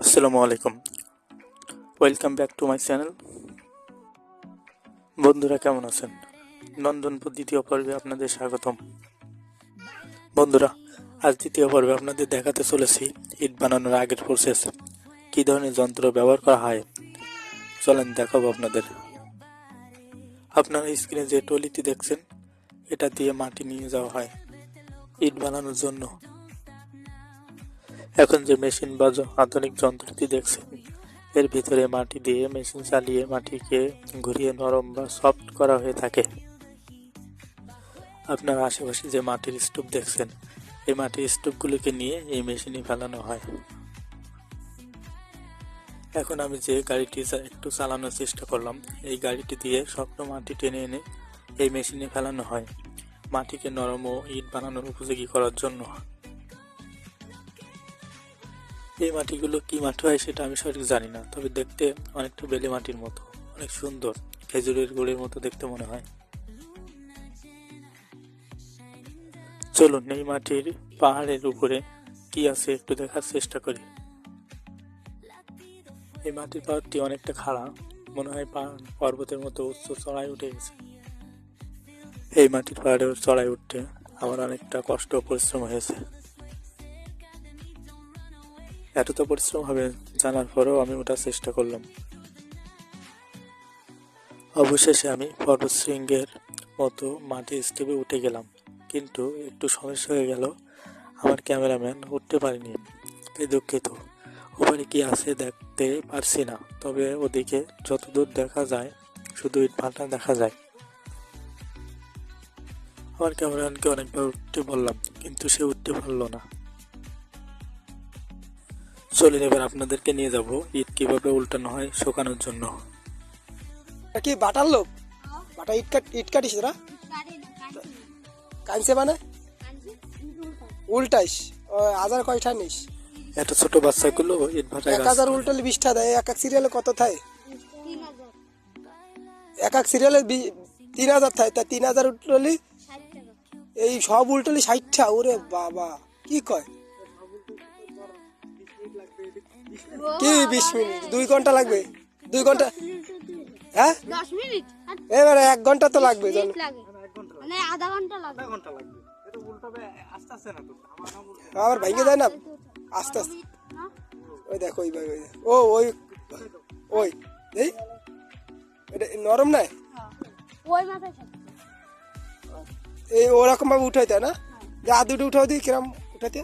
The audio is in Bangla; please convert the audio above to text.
আসসালামু আলাইকুম। Welcome back to my channel বন্ধুরা, কেমন আছেন? নন্দনপুর দ্বিতীয় পর্বে আপনাদের স্বাগতম। বন্ধুরা, আজ দ্বিতীয় পর্বে আপনাদের দেখাতে চলেছি ইট বানানোর আগের প্রসেস কী ধরনের যন্ত্র ব্যবহার করা হয়? চলেন দেখাবো আপনাদের। আপনারা স্ক্রিনে যে টলিটি দেখছেন, এটা দিয়ে মাটি নিয়ে যাওয়া হয়। ইট বানানোর জন্য এখন যে মেশিন বা আধুনিক যন্ত্রটি দেখছেন এর ভিতরে মাটি দিয়ে মেশিন চালিয়ে মাটিকে ঘুরিয়ে নরম বা সফট করা হয়ে থাকে। আপনার আশেপাশে যে মাটির স্তূপ দেখছেন, এই মাটির স্তূপগুলোকে নিয়ে এই মেশিনে ফেলানো হয়। এখন আমি যে গাড়িটি একটু চালানোর চেষ্টা করলাম, এই গাড়িটি দিয়ে শক্ত মাটি টেনে এনে এই মেশিনে ফেলানো হয়। মাটিকে নরম ও ইট বানানোর উপযোগী করার জন্য। এই মাটিগুলো কি মাটি হয় সেটা আমি সঠিক জানি না, তবে দেখতে অনেকটা বেলে মাটির মতো, অনেক সুন্দর, খেজুরের গুড়ের মতো দেখতে মনে হয়। চলুন এই মাটির পাহাড়ের উপরে কি আছে একটু দেখার চেষ্টা করি। এই মাটির পাহাড়টি অনেকটা খাড়া, মনে হয় পাহাড়, পর্বতের মতো উচ্চ চড়াই উঠে গেছে। এই মাটির পাহাড়ে চড়াই উঠতে আমার অনেকটা কষ্ট পরিশ্রম হয়েছে। এতটা পরিশ্রম হবে জানার পরেও আমি ওঠার চেষ্টা করলাম। অবশেষে আমি পর্বত শৃঙ্গের মতো মাটির স্টেপে উঠে গেলাম, কিন্তু একটু সমস্যা হয়ে গেল। আমার ক্যামেরাম্যান উঠতে পারেনি। তাই দুঃখিত। ওখানে কি আছে দেখতে পারছি না, তবে ওদিকে যতদূর দেখা যায়, শুধু ইট ভাটা দেখা যায়। আমার ক্যামেরাম্যানকে অনেকবার উঠতে বললাম, কিন্তু সে উঠতে পারল না। চলুন এবার আপনাদেরকে নিয়ে যাব। ইট কীভাবে উল্টানো হয় শুকানোর জন্য। কি বাটার লোক? বাটা ইট কাট ইট কাটিস তোরা কানছে মানে? উল্টাইস। হাজার কয়টা নিস? এত ছোট বাচ্চাগুলো ইট ভাটায় এক হাজার উল্টালে বিশটা দেয় এক এক সিরিয়ালে কত থায়? এক এক সিরিয়ালে তিন হাজার থায় তা তিন হাজার উল্টালি এই সব উল্টালি ষাটটা ওরে বাবা কি কয়? কি বিশ মিনিট? দুই ঘণ্টা লাগবে? দুই ঘণ্টা? হ্যাঁ? দশ মিনিট? আর এবারে এক ঘণ্টা তো লাগবে মানে আবার ভেঙে যায় না আস্তে আস্তে। হ্যাঁ? ওই দেখো ওই ভাই ওই ও ওই ওই এই? এটা নরম নাই? থাকে। এই ওরকম ভাবে উঠাইতে না? যে আর দুটো উঠাও দিই কিরম উঠাইতে?